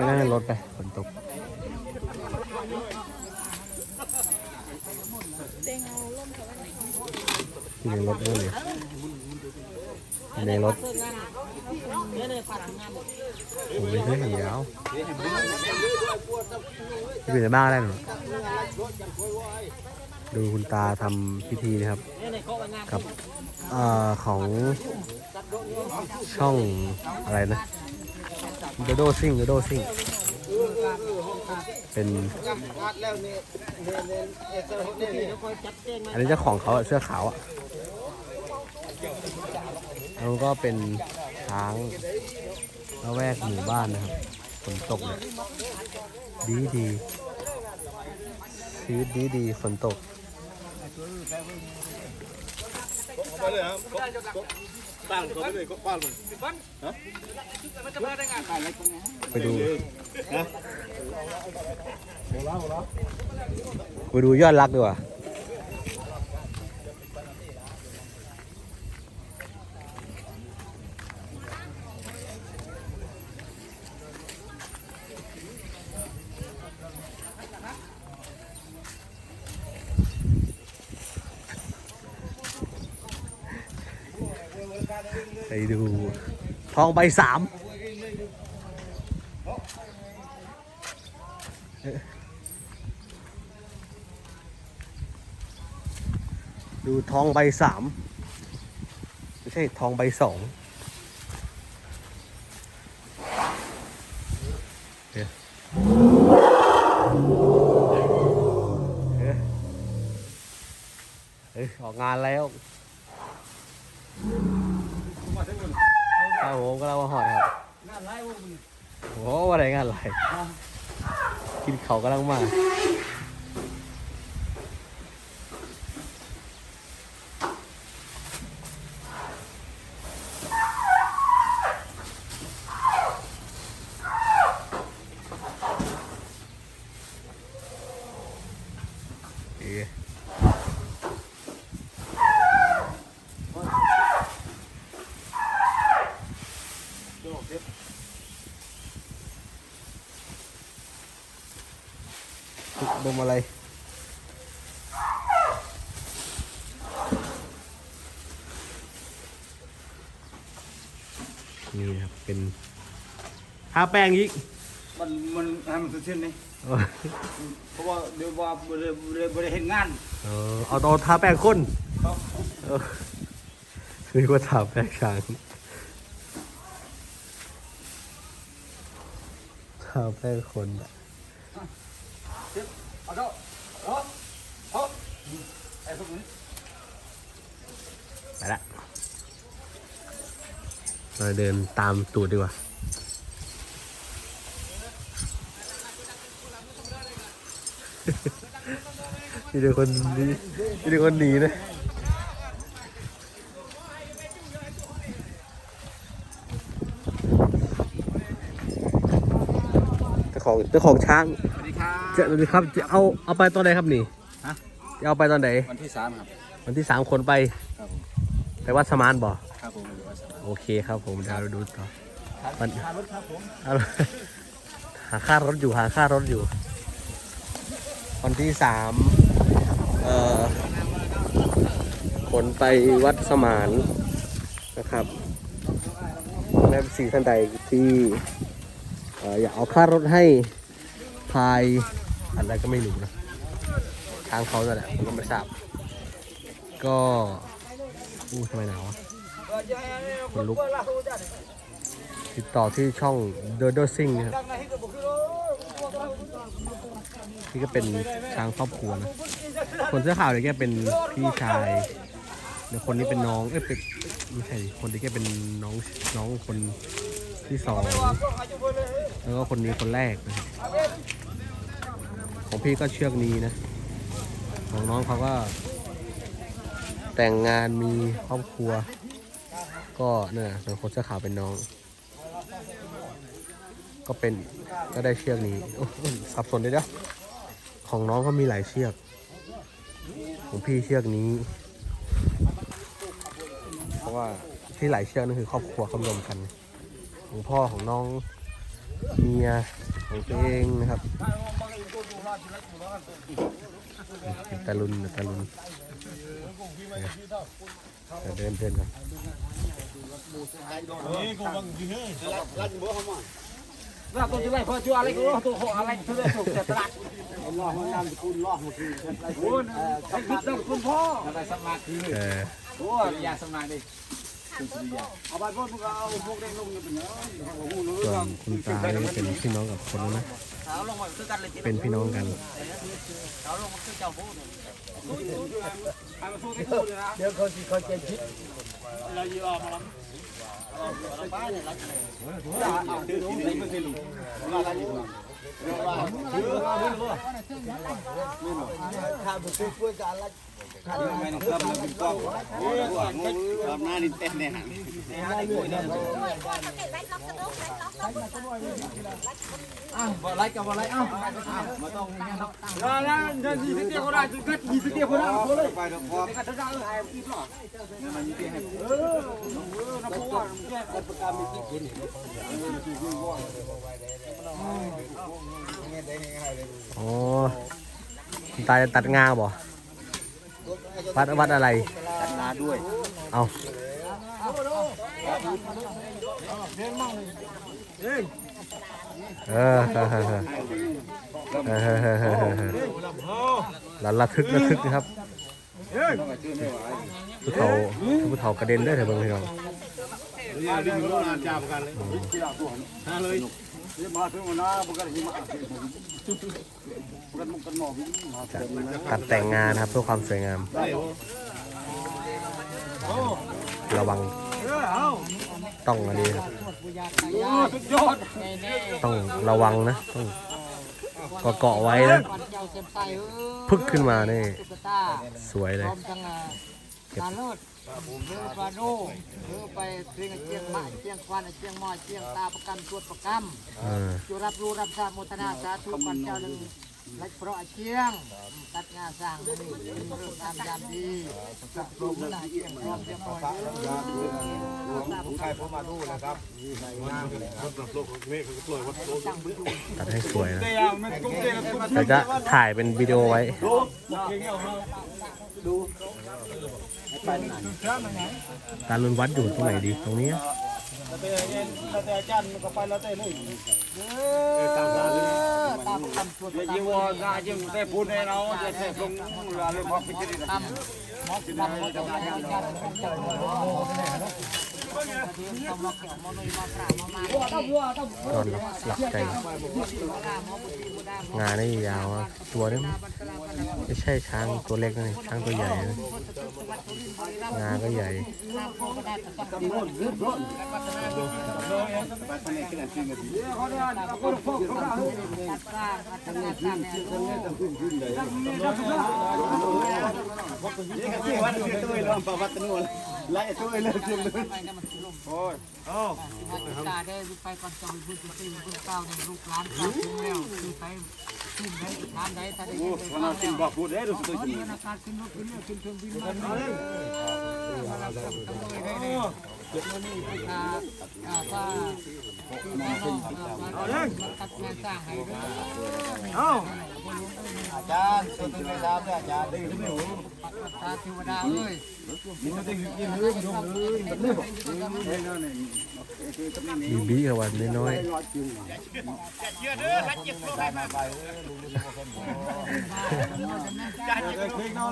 ไปนั่งรถไปฝนตกอยู่ในรถด้วยเลยอยู่ในรถโอ้ยเฮ้ยเหี่ยวที่เป็นในบ้านได้หนูดูคุณตาทำพิธีนะครับ กับเอ่อของช่องอะไรนะ โดโดซิงโดโดซิงเป็น อันนี้เจ้าของเขาอะเสื้อขาวอะแล้วก็เป็นช้างละแวกหมู่บ้านนะครับฝนตกเลยดีดีชีวิตดีดีฝนตก ไปดูไปดูยอดรักดีกว่า ไปดู ทองใบสามดูทองใบสามไม่ใช่ทองใบสองเฮ้ออกงานแล้ว ครับผมก็เล่ามาหอดครับโอ้ว่าอะไรงานอะไรกินเขากำลังมาเอ๊ะดมอะไรนี่นะครับเป็นทาแป้งอีกมันมันให้มันสุดสิ้นนี่เออเพราะว่าเดี๋ยวว่าบริบริบริเห็นงานเออเอาตัวทาแป้งข้นเออนึกว่าทาแป้งช้างทาแป้งคนอะ เอาเถอะเอาเอาไอ้พวกนี้ไปละเราเดินตามตูดดีกว่ามีแต่คนนีมีแต่คนหนีนะเจ้าของเจ้าของช้าง จะดูครับจะเอาเอาไปตอนไหนครับนี่ฮะ จะเอาไปตอนไหนวันที่สามครับ วันที่สามคนไปครับผม ไปวัดสมานบ่ครับผมอยู่วัดสมานโอเคครับผมเดี๋ยวเราดูต่อมัน ค่ารถครับผม เอาหาค่ารถอยู่หาค่ารถอยู่วันที่สามเอ่อขนไปวัดสมานนะครับแม่สีท่านใดที่เอ่ออยากเอาค่ารถให้ พายอะไรก็ไม่รู้นะทางเขาเนั่นแหละผมก็ไม่ทราบ ก็อู้ทำไมหนาวอะคนลุก ติดต่อที่ช่อง d o d o Sing นะครับนี่ก็เป็นช้างครอบครัวนะ คนเสื้อขาวเนี่ยแกเป็นพี่ชายเดี๋ยวคนนี้เป็นน้อง เอ้ยเป็นไม่ใช่คนนี้แกเป็นน้องน้องคนที่สองแล้วก็คนนี้คนแรกนะครับ ของพี่ก็เชือกนี้นะ ของน้องเขาก็แต่งงานมีครอบครัว ก็เนี่ยส่วนคนเสื้อขาวเป็นน้อง ก็เป็นก็ได้เชือกนี้สับสนเลยเด้อของน้องก็มีหลายเชือก ของพี่เชือกนี้ เพราะว่าที่หลายเชือกนั่นคือครอบครัวเขารวมกัน ของพ่อของน้องเมียของตัวเองนะครับ ตะลุนตะลุนเดี๋ยวเดินเดินก่อนว่าตัวจะไล่พอชัวอะไรก็รู้ตัวขออะไรตัวเรื่องจะตลาดล้อมันนำคุณล้อมันคือโอ้ยใช้คิดต้องคุณพ่ออะไรสมาธิเออโอ้ยยาสมาธิ ส่วนคุณตานี่เป็นพี่น้องกับคนนั้นนะเป็นพี่น้องกันเดี๋ยวคนที่เขาจะคิดองกมา ทำหน้าดินเต้นเนี่ยฮะ Hãy subscribe cho kênh Ghiền Mì Gõ Để không bỏ lỡ những video hấp dẫn vợ lấy cả vợ lấy không mà tông nghe nó ra ra gì thế kia có đại gì thế kia có đại số đấy vài đồng hoa cái ra là hai kim lọ nhưng mà như thế này. Nó cố à cái bậc cam mình kiếm để หลันระทึกระทึกนะครับผู้เฒ่าผู้เฒ่ากระเด็นได้แต่บางทีเราตัดแต่งงานครับเพื่อความสวยงาม ระวัง ต้องอันนี้ครับสุดยอดต้องระวังนะต้องเกาะเกาะไว้นะวันเจ้าเจ็บใส่เออพึกขึ้นมานี่ตุ๊กตาสวยพเลยร้อมจังอะตาเลิศเลือปลาโดเลือไปเชียงเชียงมาเชียงควันเชียงมอเชียงตาประกันตรวจประกำเออจุรับรู้รับทราบโมทนาสาธุปันเจ้าหนึ่งลักเพราะเชียงตัดงาสร้างนี่เป็นเรื่องทำยามดีกับลมหนาเชียงพร้อมเชียงม ผู้ชายพมาะครับนะครับตัดให้สวยนะแล้วก็ถ่ายเป็นวิดีโอไว้ การลุนวัดอยู่ตรงไหนดีตรงนี้แต่อาจารย์ก็ไปแล้วแต่เลยตามตามคำพูดไม่ยิวนาจึงได้พูดในเราจะแท้ลงเรือเลยมองพิจารณาตามมองตามมองตามอาจารย์ บมามาก็หลักหลักใจงานนี่ยาวอะตัวนี้ไม่ใช่ช้างตัวเล็กนะนี่ช้างตัวใหญ่นะงาก็ใหญ่ วันคือตัวเรื่องประวัตินวลไล่ตัวเรื่องจริงเลยตาได้ไปก่อนจอยพูดจริงพูดเก้าในลูกร้านสาวคุ้มแล้วคือไปขึ้นได้ทานได้ถ้าได้ยินได้ฟังแล้วบอกพูดได้รู้สึกตอนนี้ธนาคารขึ้นรถขึ้นเรือขึ้นเครื่องบินมาเลย นี่ผู้ค้าอ่าป้าที่มาเป้างมาตัดงานสร้างให้ด้วยเอาอาจารย์ส่วนตัวไม่ทราบเลยอาจารย์ได้ยินไหมโอ้ตาเทวดาเอ้ยมันจะได้ยินเลยมันเลยมันเลยบอกบีบีกับวันน้อยๆ